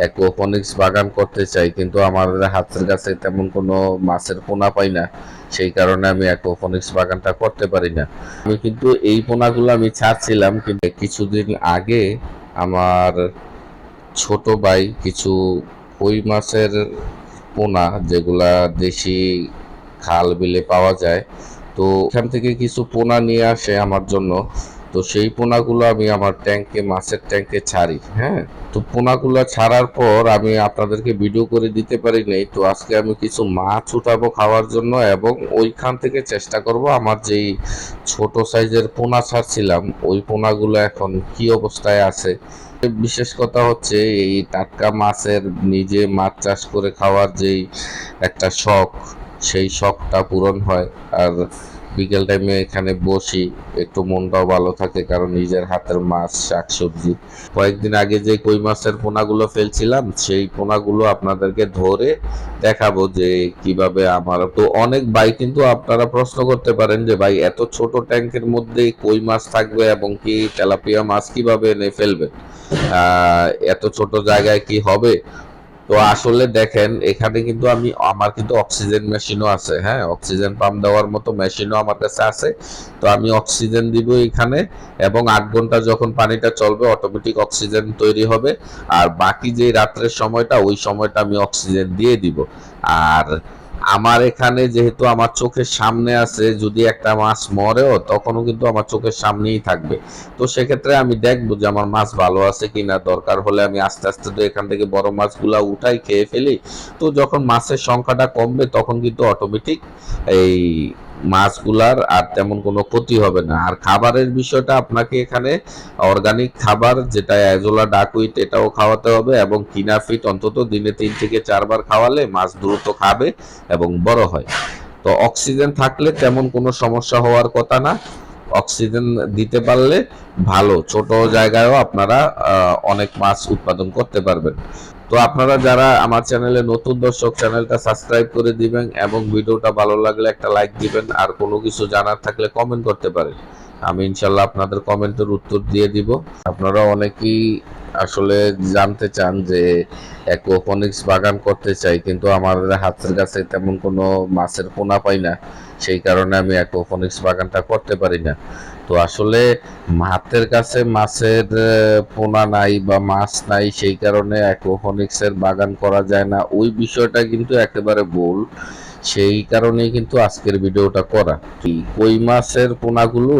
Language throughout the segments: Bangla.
অ্যাকোপনিক্স বাগান করতে চাই, কিন্তু আমার হাতের কাছে তেমন কোনো মাছের পোনা পাই না, সেই কারণে আমি অ্যাকোপনিক্স বাগানটা করতে পারি না। আমি কিন্তু এই পোনাগুলো আমি ছাড়ছিলাম, কিন্তু কিছুদিন আগে আমার ছোট ভাই কিছু কই মাছের পোনা, যেগুলা দেশি খাল বিলে পাওয়া যায়, তো এখান থেকে কিছু পোনা নিয়ে আসে আমার জন্য। তো সেই পোনাগুলো আমি আমার ট্যাঙ্কে মাছের ট্যাঙ্কে ছাড়ি হ্যাঁ? তো পোনাগুলো ছাড়ার পর আমি আপনাদেরকে ভিডিও করে দিতে পারি নাই। তো আজকে আমি কিছু মাছ উঠাবো খাওয়ার জন্য এবং ওইখান থেকে চেষ্টা করব আমার যেই ছোট সাইজের পোনা ছাড়ছিলাম, ওই পোনাগুলো এখন কি অবস্থায় আছে? বিশেষ কথা হচ্ছে এই টাটকা মাছের নিজে মাছ চাষ করে খাওয়ার যেই একটা শখ, সেই শখটা পূরণ হয়। আর বিকেল টাইমে এখানে বসি একটু মনটাও ভালো থাকে কারণ নিজের হাতের মাছ শাকসবজি। কয়েকদিন আগে যে কই মাছের পোনাগুলো ফেলছিলাম সেই পোনাগুলো আপনাদেরকে ধরে দেখাবো যে কীভাবে আমার। তো অনেক ভাই কিন্তু আপনারা প্রশ্ন করতে পারেন যে ভাই এত ছোট ট্যাঙ্কের মধ্যে কই মাছ থাকবে এবং কি তেলাপিয়া মাছ কীভাবে এনে ফেলবেন? আহ, এত ছোট জায়গায় কি হবে? তো আসলে দেখেন, এখানে কিন্তু আমি, আমার কিন্তু অক্সিজেন মেশিনও আছে হ্যাঁ? অক্সিজেন পাম্প দেওয়ার মতো মেশিনও আমার কাছে আছে। তো আমি অক্সিজেন দিব এখানে এবং আট ঘণ্টা যখন পানিটা চলবে অটোমেটিক অক্সিজেন তৈরি হবে। আর বাকি যে রাত্রের সময়টা, ওই সময়টা আমি অক্সিজেন দিয়ে দিব। আর আমার এখানে যেহেতু আমার চোখের সামনে আছে, যদি একটা মাছ মরেও, তখনও কিন্তু আমার চোখের সামনেই থাকবে। তো সেক্ষেত্রে আমি দেখব যে আমার মাছ ভালো আছে কিনা। দরকার হলে আমি আস্তে আস্তে তো এখান থেকে বড় মাছগুলা উঠাই খেয়ে ফেলি। তো যখন মাছের সংখ্যাটা কমবে, তখন কিন্তু অটোমেটিক এই মাছগুলার আর তেমন কোনো ক্ষতি হবে না। আর খাবারের বিষয়টা আপনাকে এখানে অর্গানিক খাবার যেটা অ্যাজোলা ডাকুইট এটাও খাওয়াতে হবে এবং কিনা ফিট অন্তত দিনে তিন থেকে চারবার খাওয়ালে মাছ দ্রুত খাবে এবং বড় হয়। তো অক্সিজেন থাকলে তেমন কোনো সমস্যা হওয়ার কথা না। অক্সিজেন দিতে পারলে ভালো। ছোট জায়গায়ও আপনারা অনেক মাছ উৎপাদন করতে পারবেন। তো আপনারা যারা আমার চ্যানেলে নতুন দর্শক, চ্যানেলটা সাবস্ক্রাইব করে দিবেন এবং ভিডিওটা ভালো লাগলে একটা লাইক দিবেন। আর কোনো কিছু জানার থাকলে কমেন্ট করতে পারেন। আমি ইনশাল্লাহ আপনাদের কমেন্টের উত্তর দিয়ে দিব। আপনারা অনেকেই আসলে জানতে চান যে অ্যাকোপনিক্স বাগান করতে চাই, কিন্তু আমার হাতের কাছে তেমন কোনো মাছের পোনা পাই না। সেই কারণে আমি অ্যাকোপনিক্স বাগানটা করতে পারি না। তো আসলে হাতের কাছে মাছের পোনা নাই বা মাছ নাই, সেই কারণে অ্যাকোপনিক্সের বাগান করা যায় না। ওই বিষয়টা কিন্তু একেবারে ভুল। সেই কারণেই কিন্তু আজকের ভিডিওটা করা। কই মাছের পোনাগুলো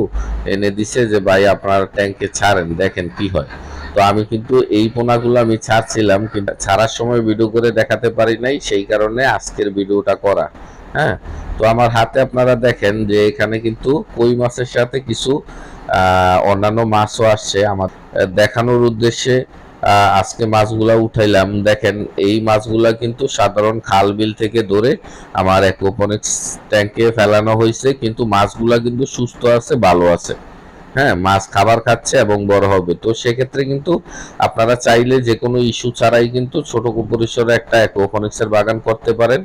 এনে দিছে যে, ভাই, আপনার ট্যাঙ্কে ছাড়েন, দেখেন কি হয়। তো আমি কিন্তু এই পোনাগুলো আমি ছাড়ছিলাম, কিন্তু ছাড়ার সময় ভিডিও করে দেখাতে পারি নাই, সেই কারণে আজকের ভিডিওটা করা। হ্যাঁ? তো আমার হাতে আপনারা দেখেন যে, এখানে কিন্তু কই মাছের সাথে কিছু অন্যান্য মাছও আসছে। আমার দেখানোর উদ্দেশ্যে আজকে মাছগুলা উঠাইলাম। দেখেন, এই মাছগুলা কিন্তু সাধারণ খাল বিল থেকে ধরে আমার অ্যাকোপনিক্স ট্যাঙ্কে ফেলানো হয়েছে, কিন্তু মাছগুলা কিন্তু সুস্থ আছে, ভালো আছে। হ্যাঁ মাছ খাবার খাচ্ছে এবং বড় হবে। তো সেক্ষেত্রে কিন্তু আপনারা চাইলে যে কোনো ইস্যু ছাড়াই কিন্তু ছোট পরিসরে একটা অ্যাকোপনিক্সের বাগান করতে পারেন।